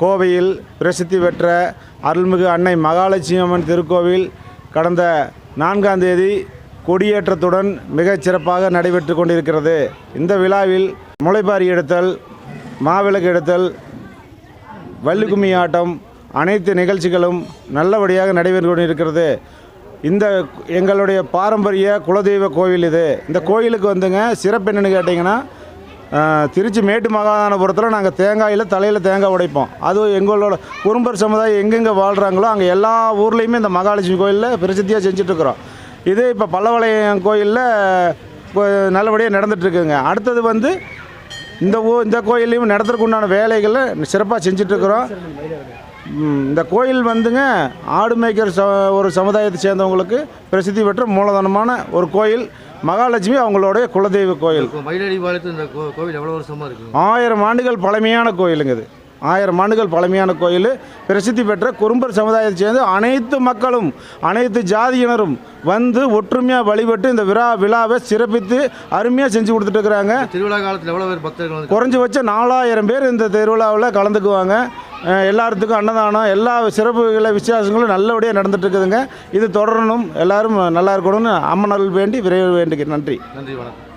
கோவையில் பிரசித்தி பெற்ற அருள்மிகு அன்னை மகாலட்சுமி அம்மன் திருக்கோவில் கடந்த நான்காம் தேதி கொடியேற்றத்துடன் மிகச் சிறப்பாக நடைபெற்று கொண்டிருக்கிறது. இந்த விழாவில் முளைப்பாரி எடுத்தல் மாவிளக்கு எடுத்தல் வள்ளிக்கும்மி ஆட்டம் அனைத்து நிகழ்ச்சிகளும் நல்லபடியாக நடைபெற்று கொண்டிருக்கிறது. இந்த எங்களுடைய பாரம்பரிய குலதெய்வ கோவில் இது. இந்த கோயிலுக்கு வந்துங்க சிறப்பு என்னன்னு கேட்டிங்கன்னா திருச்சி மேட்டு மகாதானபுரத்தில் நாங்கள் தேங்காயில் தலையில் தேங்காய் உடைப்போம். அதுவும் எங்களோட குறும்பர் சமுதாயம் எங்கெங்கே வாழ்கிறாங்களோ அங்கே எல்லா ஊர்லேயுமே இந்த மகாலட்சுமி கோயிலில் பிரசித்தியாக செஞ்சிட்ருக்குறோம் இது இப்போ பல்லவளையம் கோயிலில் நல்லபடியாக நடந்துகிட்ருக்குங்க அடுத்தது வந்து இந்த ஊ இந்த கோயிலையும் நடத்துறதுக்கு உண்டான வேலைகளை சிறப்பாக செஞ்சிட்ருக்குறோம் இந்த கோயில் வந்துங்க ஆடு மேய்க்கிற ச ஒரு சமுதாயத்தை சேர்ந்தவங்களுக்கு பிரசித்தி பெற்ற மூலதனமான ஒரு கோயில் மகாலட்சுமி அவங்களுடைய குலதெய்வ கோயில். மயிலடி பாளையத்தில் இந்த கோவில் எவ்வளோ வருஷமா இருக்கு? ஆயிரம் ஆண்டுகள் பழமையான கோயிலுங்க இது. ஆயிரம் ஆண்டுகள் பழமையான கோயில். பிரசித்தி பெற்ற குறும்பர் சமுதாயத்தை சேர்ந்து அனைத்து மக்களும் அனைத்து ஜாதியினரும் வந்து ஒற்றுமையாக வழிபட்டு இந்த விழா விழாவை சிறப்பித்து அருமையாக செஞ்சு கொடுத்துட்டு இருக்கிறாங்க. திருவிழா காலத்தில் எவ்வளோ பேர் பக்தர்கள் குறைஞ்சபட்சம் நாலாயிரம் பேர் இந்த திருவிழாவில் கலந்துக்குவாங்க. எல்லாத்துக்கும் அன்னதானம் எல்லா சிறப்புகளை விசேஷங்களும் நல்லபடியாக நடந்துட்டு இருக்குதுங்க இது தொடரணும். எல்லாரும் நல்லா இருக்கணும்னு அம்மனர்கள் வேண்டி விரைவில் வேண்டிக்கிறேன் நன்றி. நன்றி வணக்கம்.